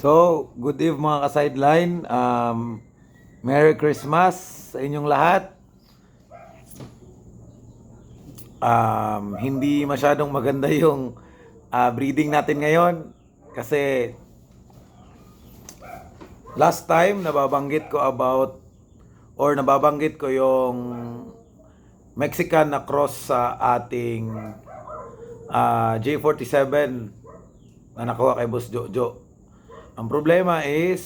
So, good eve mga ka-sideline. Um, Merry Christmas sa inyong lahat. Um, hindi masyadong maganda yung ah, breeding natin ngayon kasi last time nababanggit ko about or nababanggit ko yung Mexican na cross sa ating ah, J47 na nakuha kay Boss Jojo. Ang problema is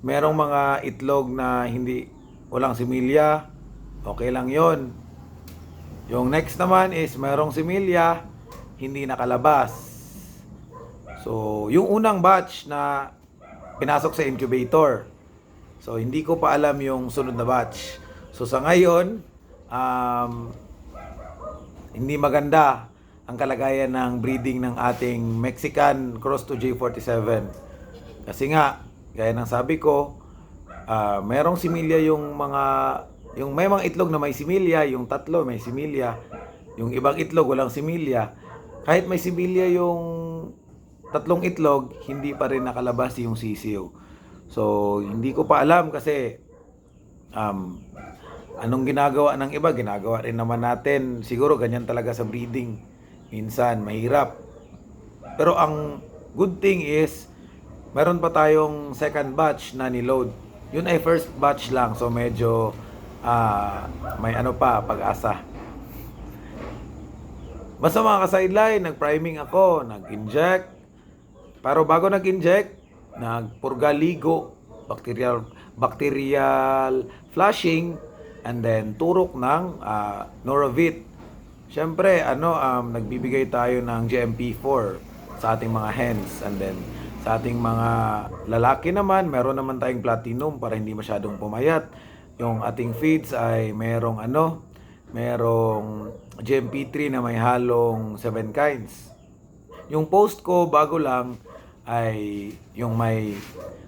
merong mga itlog na hindi walang similya. Okay lang 'yon. Yung next naman is merong similya, hindi nakalabas. So, yung unang batch na pinasok sa incubator. So, hindi ko pa alam yung sunod na batch. So, sa ngayon, um, hindi maganda ang kalagayan ng breeding ng ating Mexican Cross to J47. Kasi nga, gaya ng sabi ko, ah, merong similya yung mga yung may mga itlog na may similya, yung tatlo may similya, yung ibang itlog walang similya. Kahit may similya yung tatlong itlog, hindi pa rin nakalabas yung sisiyo. So, hindi ko pa alam kasi um, anong ginagawa ng iba, ginagawa rin naman natin. Siguro ganyan talaga sa breeding. Minsan, mahirap. Pero ang good thing is, meron pa tayong second batch na niload. Yun ay first batch lang, so medyo ah, may ano pa, pag-asa. Basta mga ka-sideline, nag-priming ako, nag-inject. Pero bago nag-inject, nagpurga ligo, bacterial, bacterial flushing, and then turok ng ah, Noravit. Siyempre, ano, um, nagbibigay tayo ng GMP4 sa ating mga hens. And then, sa ating mga lalaki naman, meron naman tayong platinum para hindi masyadong pumayat. Yung ating feeds ay merong ano, merong GMP3 na may halong 7 kinds. Yung post ko bago lang ay yung may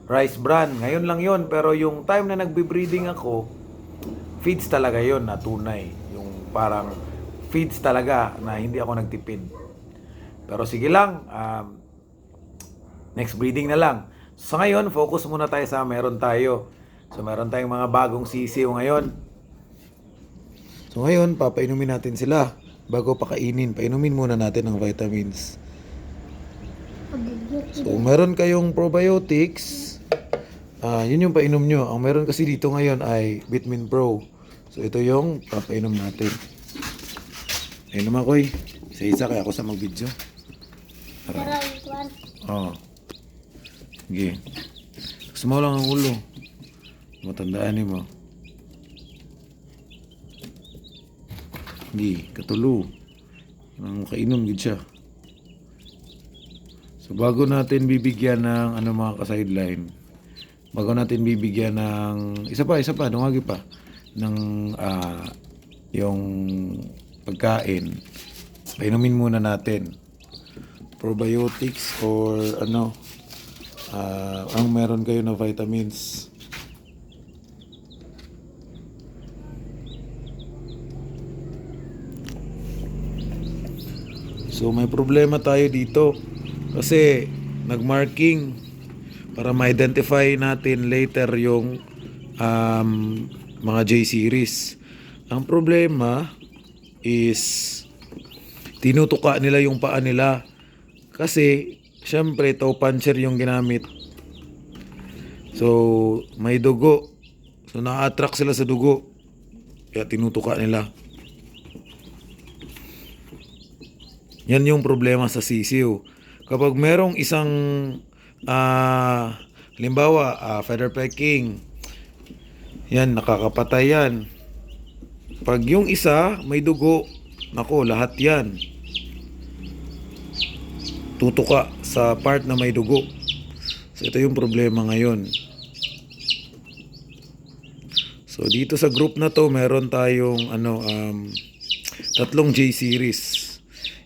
rice bran. Ngayon lang yon pero yung time na nagbe-breeding ako, feeds talaga yon na tunay. Yung parang feeds talaga na hindi ako nagtipid. Pero sige lang, um, next breeding na lang. So ngayon, focus muna tayo sa meron tayo. So meron tayong mga bagong sisiw ngayon. So ngayon, papainumin natin sila bago pakainin. Painumin muna natin ng vitamins. So meron kayong probiotics. Ah, yun yung painom nyo. Ang meron kasi dito ngayon ay Vitamin Pro. So ito yung papainom natin. Ayun naman ko Isa-isa kaya ako sa mag-video. Ikuan, Oo. Sige. Gusto mo lang ang ulo. Matandaan mo. Sige, katulo. Ang kainom gid siya. So bago natin bibigyan ng ano mga ka-sideline, bago natin bibigyan ng isa pa, isa pa, dungagi pa ng ah, yung pagkain. Painumin muna natin probiotics or ano ah, ang meron kayo na vitamins. So may problema tayo dito kasi nagmarking para ma-identify natin later yung um, mga J-series. Ang problema is tinutuka nila yung paa nila kasi syempre toe puncher yung ginamit. So may dugo. So na-attract sila sa dugo. Kaya tinutuka nila. Yan yung problema sa sisiw. Kapag merong isang ah halimbawa ah, feather pecking yan nakakapatay yan. Pag yung isa may dugo, nako lahat yan. Tutuka sa part na may dugo. So ito yung problema ngayon. So dito sa group na to meron tayong ano um tatlong J series.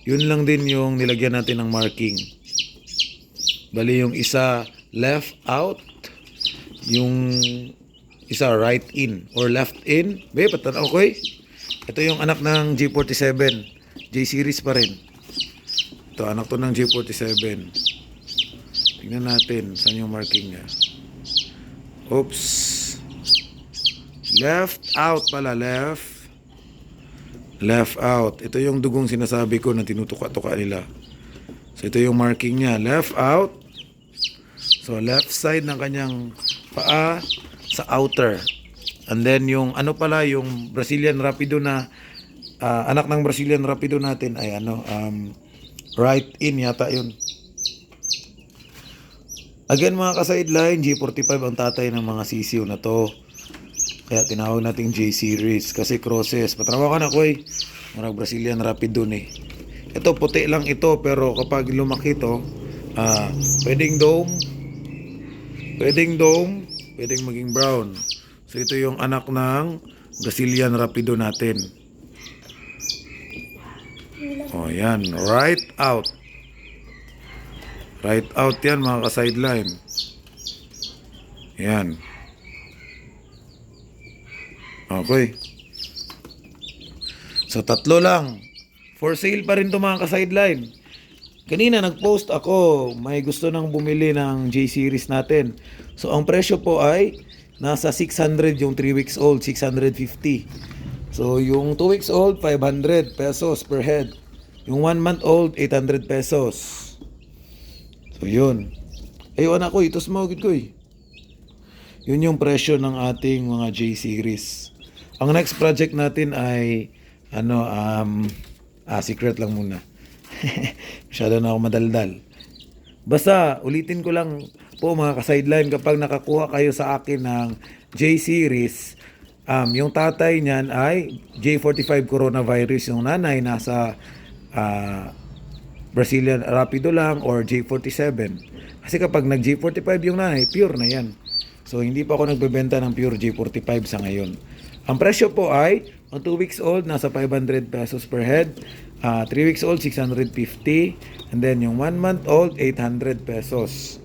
Yun lang din yung nilagyan natin ng marking. Bali yung isa left out, yung isa right in or left in. Be, patan okay. Ito yung anak ng G47. J series pa rin. Ito anak to ng G47. Tingnan natin. Saan yung marking niya? Oops. Left out pala. Left. Left out. Ito yung dugong sinasabi ko na tinutuka-tuka nila. So, ito yung marking niya. Left out. So, left side ng kanyang paa sa outer. And then, yung ano pala, yung Brazilian Rapido na ah, anak ng Brazilian Rapido natin ay ano, um, right in yata yun. Again mga ka-sideline, G45 ang tatay ng mga sisiw na to. Kaya tinawag nating J-Series kasi crosses. Patrawa ka na ko eh. Marag Brazilian Rapid dun eh. Ito puti lang ito pero kapag lumaki to, ah, pwedeng dome, pwedeng dome, pwedeng maging brown. So ito yung anak ng Brazilian Rapido natin. Oh, yan. Right out. Right out yan mga ka-sideline. Yan. Okay. So tatlo lang. For sale pa rin to mga ka-sideline. Kanina nag-post ako, may gusto nang bumili ng J-series natin. So ang presyo po ay nasa 600 yung 3 weeks old, 650. So yung 2 weeks old, 500 pesos per head. Yung 1 month old, 800 pesos. So yun. Ayun ako, ito smogit ko eh. Yun yung presyo ng ating mga J-series. Ang next project natin ay ano um ah secret lang muna. Masyado na ako madaldal. Basta ulitin ko lang po mga ka-sideline kapag nakakuha kayo sa akin ng J-series um, yung tatay niyan ay J45 coronavirus yung nanay nasa ah, Brazilian Rapido lang or J47. Kasi kapag nag J45 yung nanay, pure na yan. So hindi pa ako nagbebenta ng pure J45 sa ngayon. Ang presyo po ay, ang 2 weeks old, nasa 500 pesos per head. 3 weeks old, 650. And then yung 1 month old, 800 pesos.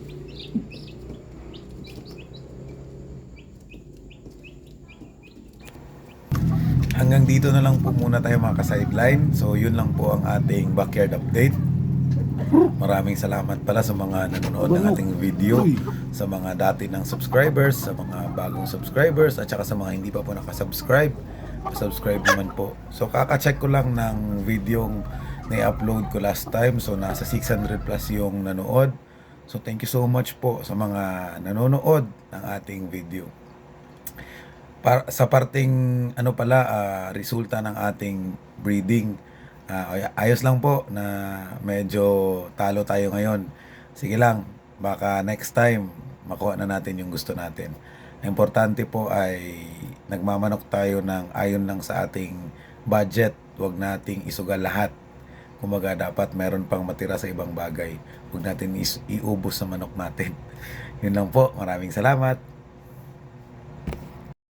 Hanggang dito na lang po muna tayo mga ka-sideline. So yun lang po ang ating backyard update. Maraming salamat pala sa mga nanonood ng ating video, sa mga dati ng subscribers, sa mga bagong subscribers, at saka sa mga hindi pa po nakasubscribe. Subscribe naman po. So kaka-check ko lang ng video na-upload ko last time. So nasa 600 plus yung nanood. So thank you so much po sa mga nanonood ng ating video par- sa parting ano pala ah, resulta ng ating breeding ay- ayos lang po na medyo talo tayo ngayon sige lang baka next time makuha na natin yung gusto natin importante po ay nagmamanok tayo ng ayon lang sa ating budget huwag nating isugal lahat Kumaga dapat meron pang matira sa ibang bagay. Huwag natin iubos sa manok natin. Yun lang po. Maraming salamat.